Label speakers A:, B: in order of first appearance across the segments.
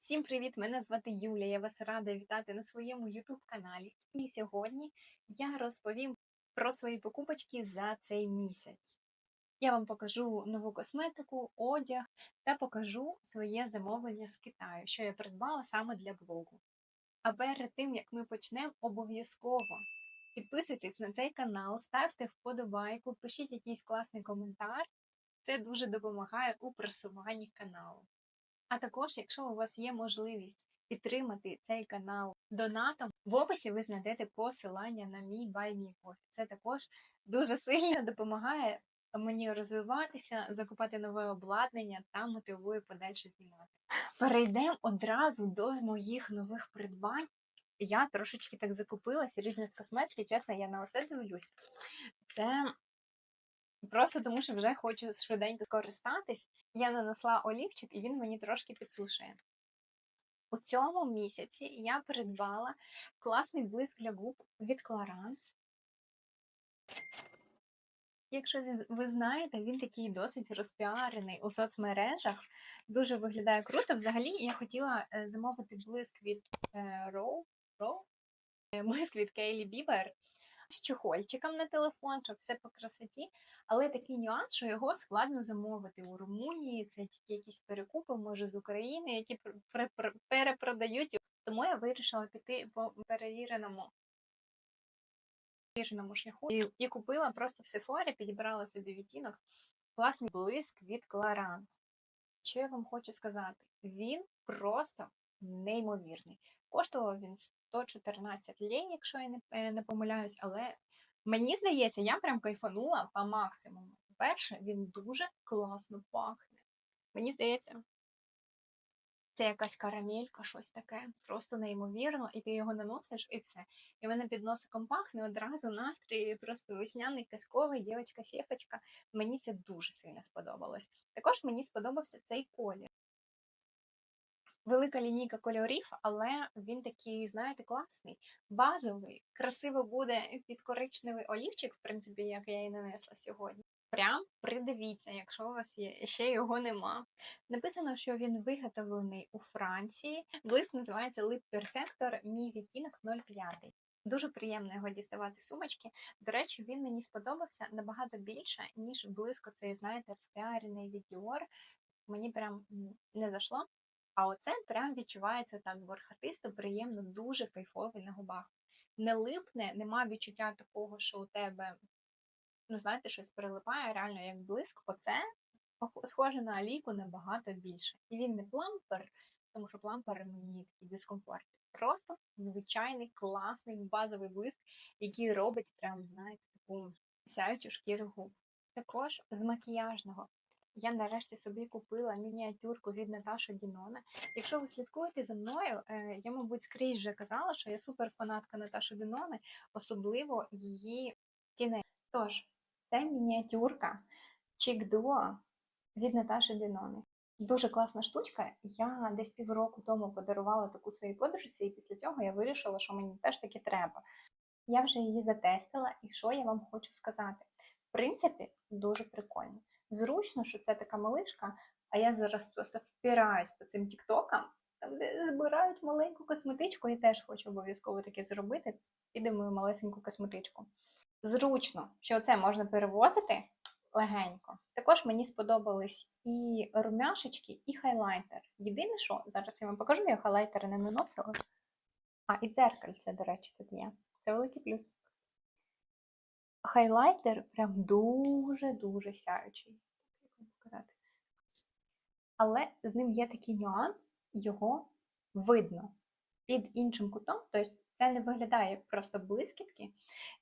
A: Всім привіт! Мене звати Юля. Я вас рада вітати на своєму YouTube каналі. І сьогодні я розповім про свої покупочки за цей місяць. Я вам покажу нову косметику, одяг та покажу своє замовлення з Китаю, що я придбала саме для блогу. А перед тим як ми почнемо, обов'язково підписуйтесь на цей канал, ставте вподобайку, пишіть якийсь класний коментар. Це дуже допомагає у просуванні каналу. А також, якщо у вас є можливість підтримати цей канал донатом, в описі ви знайдете посилання на мій BuyMeCoffee. Це також дуже сильно допомагає мені розвиватися, закупати нове обладнання та мотивує подальше знімати. Перейдемо одразу до моїх нових придбань. Я трошечки так закупилася різне з косметики, чесно, я на оце дивлюсь. Це Просто тому, що вже хочу швиденько скористатись. Я нанесла олівчик, і він мені трошки підсушує. У цьому місяці я придбала класний блиск для губ від Clarins. Якщо ви- знаєте, він такий досить розпіарений у соцмережах. Дуже виглядає круто. Взагалі, я хотіла е, замовити блиск від е, Row, Row? Е, блиск від Кейлі Бібер з чохольчиком на телефон, щоб все по красоті. Але такий нюанс, що його складно замовити у Румунії. Це тільки якісь перекупи, може з України, які пр- пр- пр- перепродають. Тому я вирішила піти по перевіреному перевіреному шляху і, і купила просто в Sephora, підібрала собі відтінок класний блиск від Clarins. Що я вам хочу сказати? Він просто неймовірний. Коштував він 114 лей, якщо я не, е, не помиляюсь, але мені здається, я прям кайфанула по максимуму. По-перше, він дуже класно пахне. Мені здається, це якась карамелька, щось таке, просто неймовірно, і ти його наносиш і все. І мене під носиком пахне одразу настрій, просто весняний, казковий, дівчинка фєпочка. Мені це дуже сильно сподобалось. Також мені сподобався цей колір. Велика лінійка кольорів, але він такий, знаєте, класний, базовий, красиво буде під коричневий олівчик, в принципі, як я і нанесла сьогодні. Прям придивіться, якщо у вас є, ще його нема. Написано, що він виготовлений у Франції. Блиск називається Lip Perfector, мій відтінок 05. Дуже приємно його діставати сумочки. До речі, він мені сподобався набагато більше, ніж близько цей, знаєте, розпіарений від Dior. Мені прям не зайшло. А оце прям відчувається так бархатисто, приємно, дуже кайфовий на губах. Не липне, нема відчуття такого, що у тебе, ну знаєте, щось прилипає, реально як блиск. Оце схоже на алійку набагато більше. І він не плампер, тому що плампер мені такий дискомфорт. Просто звичайний класний базовий блиск, який робить прям, знаєте, таку сяючу шкіру губ. Також з макіяжного я нарешті собі купила мініатюрку від Наташі Дінона. Якщо ви слідкуєте за мною, е, я, мабуть, скрізь вже казала, що я супер фанатка Наташі Дінони, особливо її тіней. Тож, це мініатюрка Чік Дуо від Наташі Дінони. Дуже класна штучка. Я десь півроку тому подарувала таку своїй подружці, і після цього я вирішила, що мені теж таки треба. Я вже її затестила, і що я вам хочу сказати? В принципі, дуже прикольно. Зручно, що це така малишка, а я зараз просто впираюсь по цим тіктокам, там, де збирають маленьку косметичку, і теж хочу обов'язково таке зробити. Піде мою малесеньку косметичку. Зручно, що це можна перевозити легенько. Також мені сподобались і румяшечки, і хайлайтер. Єдине, що зараз я вам покажу, я хайлайтери не наносила. А, і дзеркальце, до речі, тут є. Це великий плюс. Хайлайтер прям дуже-дуже сяючий. Показати? Але з ним є такий нюанс, його видно під іншим кутом, тобто це не виглядає як просто блискітки.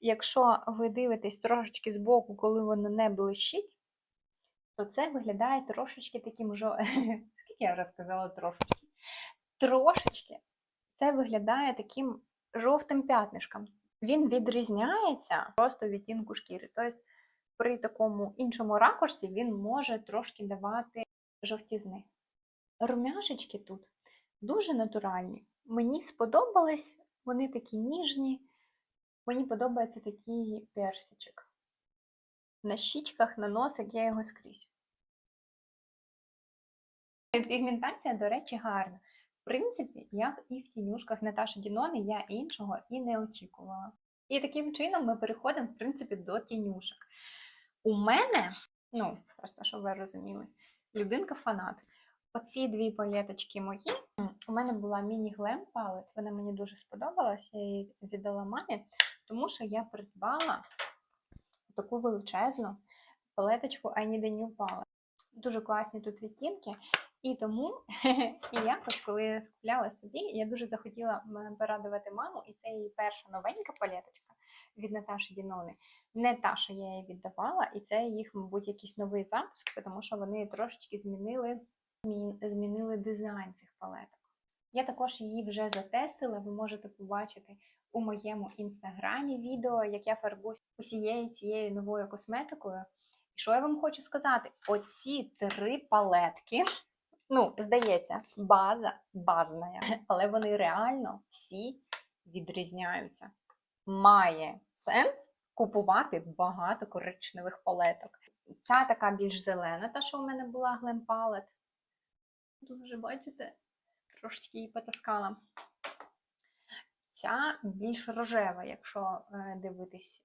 A: Якщо ви дивитесь трошечки збоку, коли воно не блищить, то це виглядає трошечки таким жо... Скільки я вже сказала трошечки? Трошечки це виглядає таким жовтим п'ятнишком. Він відрізняється просто відтінку шкіри. Тобто при такому іншому ракурсі він може трошки давати жовтізни. Румяшечки тут дуже натуральні. Мені сподобались, вони такі ніжні. Мені подобається такий персичок. На щічках, на носик я його скрізь. Пігментація, до речі, гарна. Принципі, як і в тінюшках Наташі Дінони, я іншого і не очікувала. І таким чином ми переходимо, в принципі, до тінюшок. У мене, ну, просто щоб ви розуміли, людинка фанат. Оці дві палеточки мої. У мене була міні-глем палет, вона мені дуже сподобалась, я її віддала мамі, тому що я придбала таку величезну палеточку I Need a New Palette. Дуже класні тут відтінки. І тому, і якось, коли я скупляла собі, я дуже захотіла порадувати маму, і це її перша новенька палеточка від Наташі Дінони. Не та, що я їй віддавала, і це їх, мабуть, якийсь новий запуск, тому що вони трошечки змінили, змін- змінили дизайн цих палеток. Я також її вже затестила, ви можете побачити у моєму інстаграмі відео, як я фарбуюсь усією цією новою косметикою. І що я вам хочу сказати? Оці три палетки, ну, здається, база базна, але вони реально всі відрізняються. Має сенс купувати багато коричневих палеток. Ця така більш зелена, та, що у мене була Glam Palette. Тут вже бачите, трошечки її потаскала. Ця більш рожева, якщо е, дивитись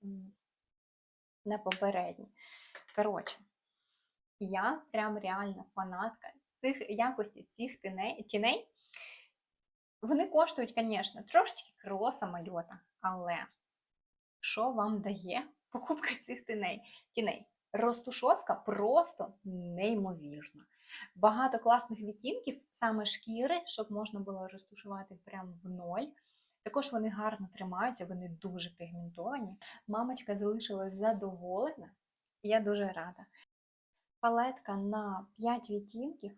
A: на попередні. Коротше, я прям реально фанатка цих якості цих тіней. Вони коштують, звісно, трошечки крило самольота, але що вам дає покупка цих тіней? тіней? Розтушовка просто неймовірна. Багато класних відтінків, саме шкіри, щоб можна було розтушувати прямо в ноль. Також вони гарно тримаються, вони дуже пігментовані. Мамочка залишилась задоволена, я дуже рада. Палетка на 5 відтінків,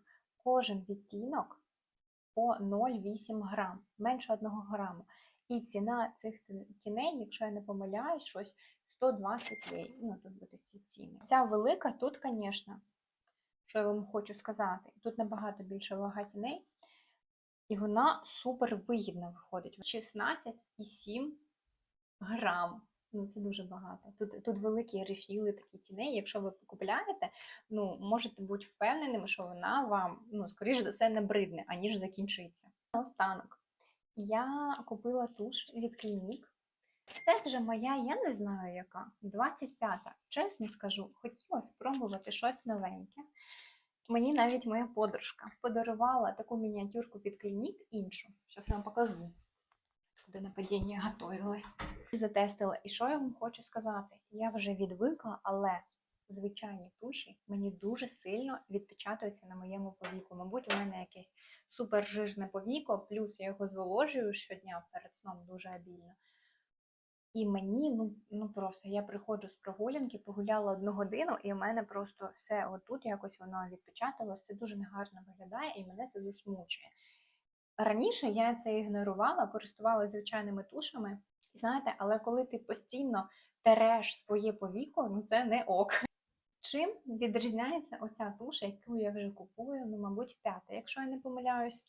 A: кожен відтінок по 0,8 грам, менше 1 граму. І ціна цих тіней, якщо я не помиляюсь, щось 120 лей. Ну, тут буде ці ціни. Ця велика тут, звісно, що я вам хочу сказати, тут набагато більше вага тіней. І вона супер вигідно виходить. 16,7 грам. Ну, це дуже багато. Тут, тут великі рефіли такі тіней. Якщо ви купляєте, ну, можете бути впевненими, що вона вам, ну, скоріш за все, не бридне, аніж закінчиться. Наостанок. Я купила туш від Clinique. Це вже моя, я не знаю яка, 25-та. Чесно скажу, хотіла спробувати щось новеньке. Мені навіть моя подружка подарувала таку мініатюрку від Clinique іншу. Зараз вам покажу, куди нападіння готувалась. Затестила. І що я вам хочу сказати? Я вже відвикла, але звичайні туші мені дуже сильно відпечатуються на моєму повіку. Мабуть, у мене якесь супержижне повіко, плюс я його зволожую щодня перед сном дуже обільно. І мені, ну, ну просто я приходжу з прогулянки, погуляла одну годину, і в мене просто все отут якось воно відпечаталось. Це дуже негарно виглядає, і мене це засмучує. Раніше я це ігнорувала, користувалася звичайними тушами. Знаєте, але коли ти постійно тереш своє повіко, ну це не ок. Чим відрізняється оця туша, яку я вже купую, ну, мабуть, п'ята, якщо я не помиляюсь,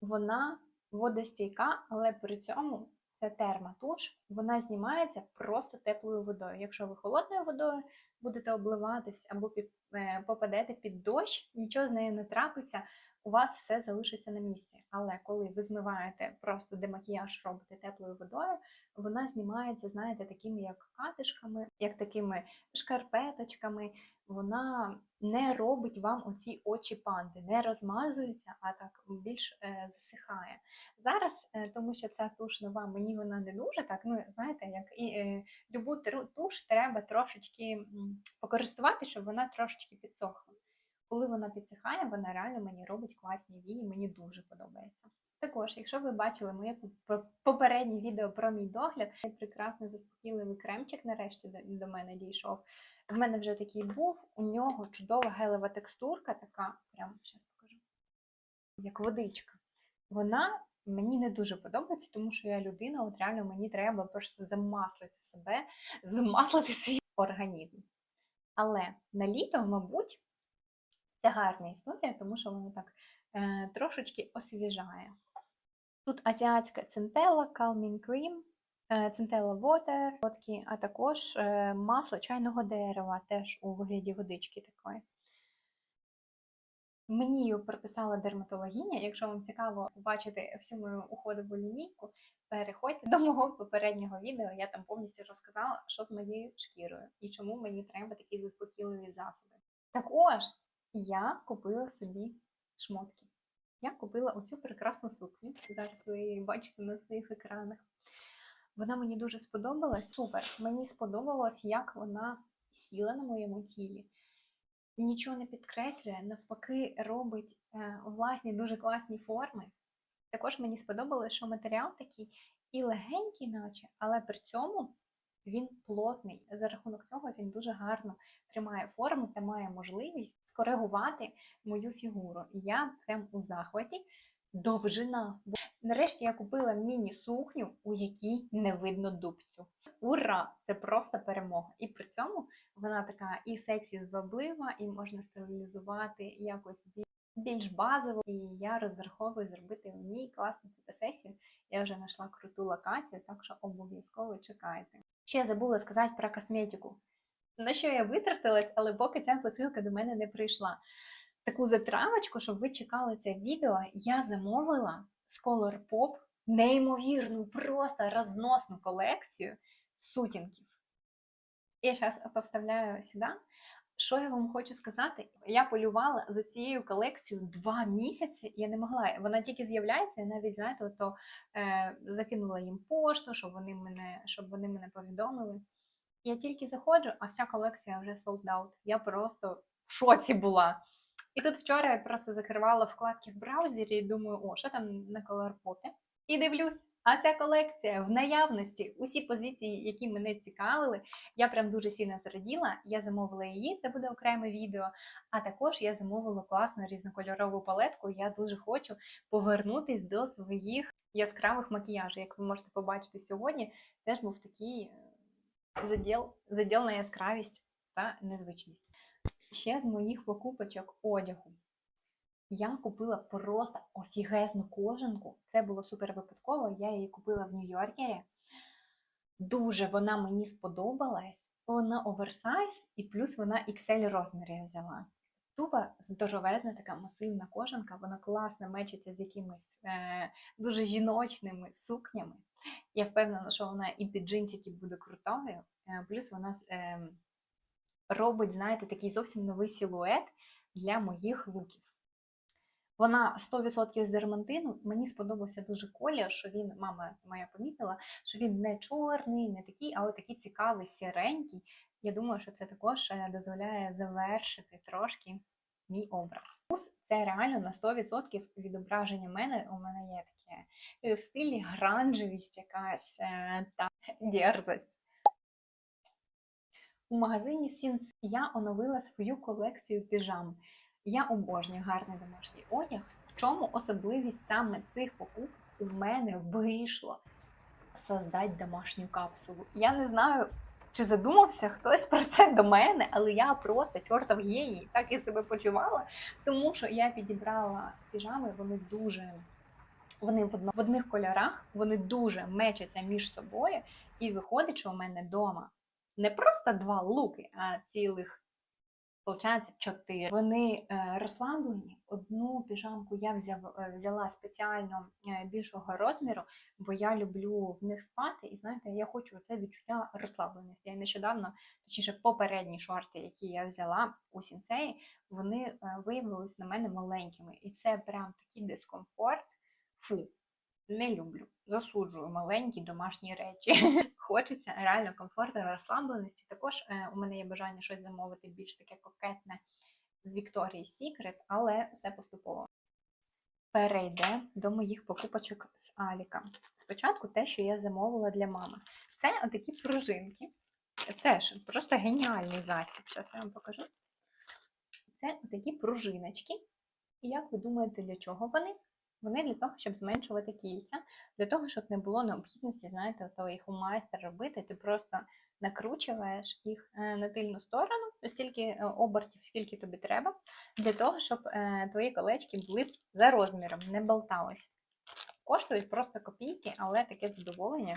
A: вона водостійка, але при цьому це терматуш, вона знімається просто теплою водою. Якщо ви холодною водою будете обливатись або е, попадете під дощ, нічого з нею не трапиться, у вас все залишиться на місці. Але коли ви змиваєте просто демакіяж робите теплою водою, вона знімається, знаєте, такими як катишками, як такими шкарпеточками. Вона не робить вам оці очі панди, не розмазується, а так більш е, засихає. Зараз, е, тому що ця туш нова, мені вона не дуже так. Ну, знаєте, як і е, любу туш треба трошечки покористувати, щоб вона трошечки підсохла. Коли вона підсихає, вона реально мені робить класні вії, мені дуже подобається. Також, якщо ви бачили моє попереднє відео про мій догляд, цей прекрасний заспокійливий кремчик нарешті до, мене дійшов. В мене вже такий був, у нього чудова гелева текстурка, така, прям зараз покажу, як водичка. Вона мені не дуже подобається, тому що я людина, от реально мені треба просто замаслити себе, замаслити свій організм. Але на літо, мабуть, це гарна історія, тому що воно так е, трошечки освіжає. Тут азіатська центела, Calming Cream, е, центела Water, водки, а також е, масло чайного дерева, теж у вигляді водички такої. Мені її прописала дерматологиня. Якщо вам цікаво побачити всю мою уходову лінійку, переходьте до мого попереднього відео. Я там повністю розказала, що з моєю шкірою і чому мені треба такі заспокійливі засоби. Також я купила собі шмотки. Я купила оцю прекрасну сукню. Зараз ви її бачите на своїх екранах. Вона мені дуже сподобалась. Супер. Мені сподобалось, як вона сіла на моєму тілі. Нічого не підкреслює, навпаки, робить е, власні дуже класні форми. Також мені сподобалось, що матеріал такий і легенький, наче, але при цьому він плотний. За рахунок цього він дуже гарно тримає форму та має можливість скоригувати мою фігуру. І я прям у захваті. Довжина. Нарешті я купила міні-сукню, у якій не видно дубцю. Ура! Це просто перемога. І при цьому вона така і сексі зваблива, і можна стилізувати якось більш базово. І я розраховую зробити в ній класну фотосесію. Я вже знайшла круту локацію, так що обов'язково чекайте. Ще забула сказати про косметику. На що я витратилась, але поки ця посилка до мене не прийшла. Таку затравочку, щоб ви чекали це відео, я замовила з Colourpop неймовірну, просто розносну колекцію сутінків. Я зараз поставляю сюди. Що я вам хочу сказати? Я полювала за цією колекцією два місяці. Я не могла. Вона тільки з'являється, я навіть знаєте, то е, закинула їм пошту, щоб вони мене, щоб вони мене повідомили. Я тільки заходжу, а вся колекція вже sold out. Я просто в шоці була. І тут вчора я просто закривала вкладки в браузері і думаю, о, що там на Colourpop? І дивлюсь, а ця колекція в наявності, усі позиції, які мене цікавили, я прям дуже сильно зраділа. Я замовила її, це буде окреме відео. А також я замовила класну різнокольорову палетку. Я дуже хочу повернутись до своїх яскравих макіяжів. Як ви можете побачити сьогодні, теж був такий е, заділ, заділ на яскравість та незвичність. Ще з моїх покупочок одягу. Я купила просто офігезну кожанку. Це було супер випадково. Я її купила в Нью-Йоркері. Дуже вона мені сподобалась. Вона оверсайз, і плюс вона XL розмір взяла. Тупа здоровезна така масивна кожанка, вона класно мечиться з якимись е, дуже жіночними сукнями. Я впевнена, що вона і під джинсики буде крутою. Е, плюс вона е, робить, знаєте, такий зовсім новий силует для моїх луків. Вона 100% з дермантину. Мені сподобався дуже колір, що він, мама моя помітила, що він не чорний, не такий, а такий цікавий, сіренький. Я думаю, що це також е, дозволяє завершити трошки мій образ. Плюс це реально на 100% відображення мене. У мене є таке е, в стилі гранжевість якась е, та дерзость. У магазині Сінц я оновила свою колекцію піжам. Я обожнюю гарний домашній одяг. В чому особливість саме цих покупок у мене вийшло создати домашню капсулу. Я не знаю, чи задумався хтось про це до мене, але я просто чортов геній, так і себе почувала, тому що я підібрала піжами, вони дуже. Вони в, в одних кольорах, вони дуже мечаться між собою, і виходить, що у мене вдома не просто два луки, а цілих Получається чотири. Вони е, розслаблені. Одну піжамку я е, взяла спеціально е, більшого розміру, бо я люблю в них спати. І знаєте, я хочу це відчуття розслабленості. Я нещодавно, точніше, попередні шорти, які я взяла у сінсеї, вони виявилися на мене маленькими. І це прям такий дискомфорт. Фу, не люблю. Засуджую маленькі домашні речі. Хочеться реально комфорту, розслабленості. Також е, у мене є бажання щось замовити більш таке кокетне з Victoria's Secret, але все поступово. Перейде до моїх покупочок з Аліка. Спочатку те, що я замовила для мами. Це отакі пружинки. Теж просто геніальний засіб. Зараз я вам покажу. Це отакі пружиночки. І як ви думаєте, для чого вони? Вони для того, щоб зменшувати кільця, для того, щоб не було необхідності, знаєте, то їх у майстра робити. Ти просто накручуєш їх е, на тильну сторону, стільки е, обертів, скільки тобі треба, для того, щоб е, твої колечки були за розміром, не болтались. Коштують просто копійки, але таке задоволення.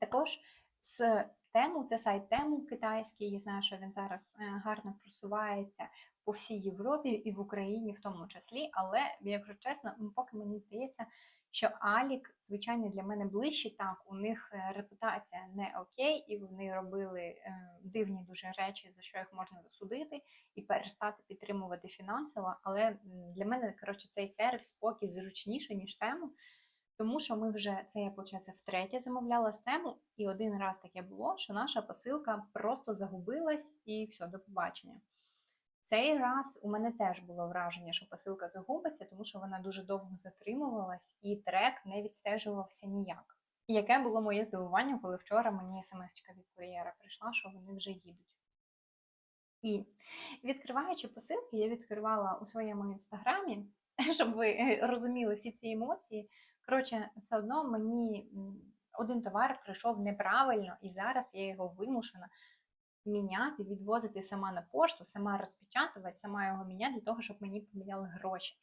A: Також з тему, це сайт тему китайський. Я знаю, що він зараз гарно просувається по всій Європі і в Україні в тому числі. Але, якщо чесно, поки мені здається, що Алік, звичайно, для мене ближче, так, у них е, репутація не окей, і вони робили е, дивні дуже речі, за що їх можна засудити, і перестати підтримувати фінансово. Але для мене, коротше, цей сервіс поки зручніше, ніж тему. Тому що ми вже це я получається, втретє замовляла з тему, і один раз таке було, що наша посилка просто загубилась і все, до побачення. Цей раз у мене теж було враження, що посилка загубиться, тому що вона дуже довго затримувалась і трек не відстежувався ніяк. Яке було моє здивування, коли вчора мені смс-чка від кур'єра прийшла, що вони вже їдуть. І відкриваючи посилки, я відкривала у своєму інстаграмі, щоб ви е, розуміли всі ці емоції. Коротше, все одно мені один товар прийшов неправильно, і зараз я його вимушена міняти, відвозити сама на пошту, сама розпечатувати, сама його міняти для того, щоб мені поміняли гроші.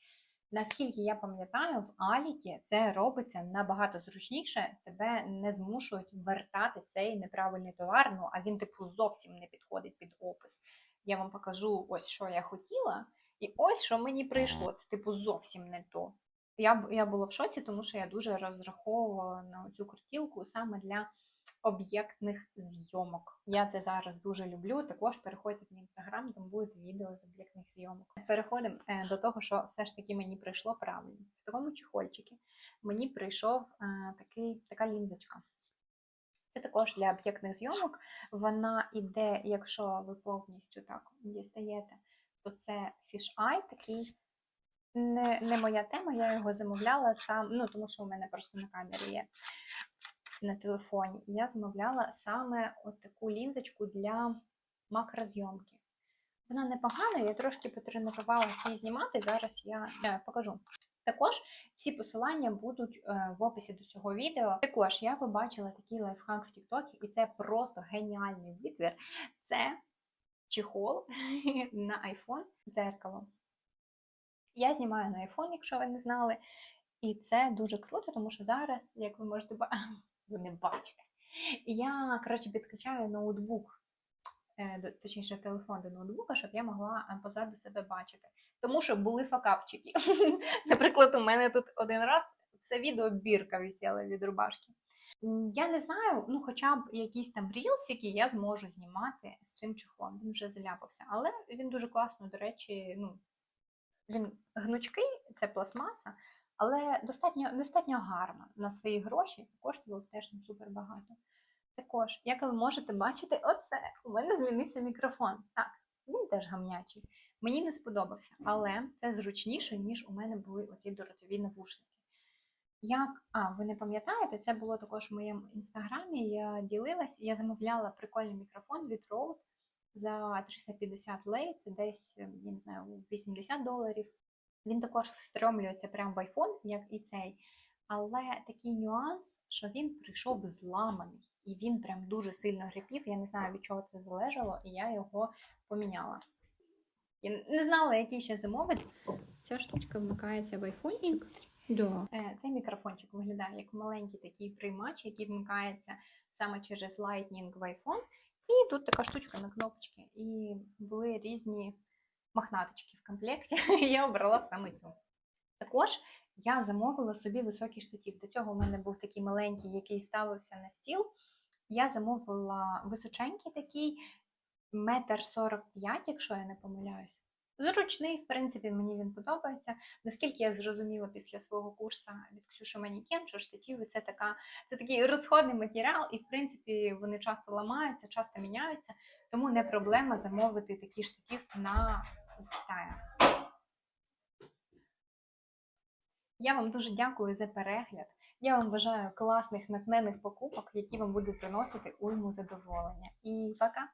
A: Наскільки я пам'ятаю, в Алікі це робиться набагато зручніше, тебе не змушують вертати цей неправильний товар, ну а він типу зовсім не підходить під опис. Я вам покажу ось що я хотіла, і ось що мені прийшло. Це типу зовсім не то. Я, я була в шоці, тому що я дуже розраховувала на цю крутілку саме для об'єктних зйомок. Я це зараз дуже люблю. Також переходьте в інстаграм, там будуть відео з об'єктних зйомок. Переходимо е, до того, що все ж таки мені прийшло правильно. В такому чехольчику мені прийшов е, такий, така лінзочка. Це також для об'єктних зйомок. Вона іде, якщо ви повністю так дістаєте, то це фіш-ай такий. Не, не моя тема, я його замовляла сам, ну тому що у мене просто на камері є на телефоні. І я замовляла саме от таку лінзочку для макрозйомки. Вона непогана, я трошки потренувалася її знімати. Зараз я покажу. Також всі посилання будуть е, в описі до цього відео. Також я побачила такий лайфхак в TikTok, і це просто геніальний витвір. Це чехол на iPhone дзеркало. Я знімаю на iPhone, якщо ви не знали. І це дуже круто, тому що зараз, як ви можете ба- ви не бачите, я коротше підкачаю ноутбук, е, точніше телефон до ноутбука, щоб я могла е, позаду себе бачити. Тому що були факапчики. Наприклад, у мене тут один раз все відео бірка висіла від рубашки. Я не знаю, ну хоча б якісь там рілсики я зможу знімати з цим чехлом. Він вже заляпався, але він дуже класно, до речі, ну він гнучкий, це пластмаса, але достатньо, достатньо гарно на свої гроші, коштував теж не супер багато. Також, як ви можете бачити, оце у мене змінився мікрофон. Так, він теж гамнячий. Мені не сподобався, але це зручніше, ніж у мене були оці доротові навушники. Як, а, ви не пам'ятаєте, це було також в моєму інстаграмі. Я ділилась, я замовляла прикольний мікрофон від Rode за 350 лей, це десь, я не знаю, 80 доларів. Він також встромлюється прямо в iPhone, як і цей. Але такий нюанс, що він прийшов зламаний, і він прям дуже сильно грипів. Я не знаю, від чого це залежало, і я його поміняла. Я не знала, який ще замовити. Ця штучка вмикається в айфончик. Да. Е, Цей мікрофончик виглядає як маленький такий приймач, який вмикається саме через Lightning в iPhone. І тут така штучка на кнопочки. І були різні мохнаточки в комплекті. і Я обрала саме цю. Також я замовила собі високий штатив. До цього у мене був такий маленький, який ставився на стіл. Я замовила височенький такий, метр сорок п'ять, якщо я не помиляюсь. Зручний, в принципі, мені він подобається. Наскільки я зрозуміла після свого курсу від Ксюши Манікен, що штативи це така, це такий розходний матеріал, і в принципі вони часто ламаються, часто міняються, тому не проблема замовити такий штатив на з Китаю. Я вам дуже дякую за перегляд. Я вам бажаю класних натнених покупок, які вам будуть приносити уйму задоволення. І пока!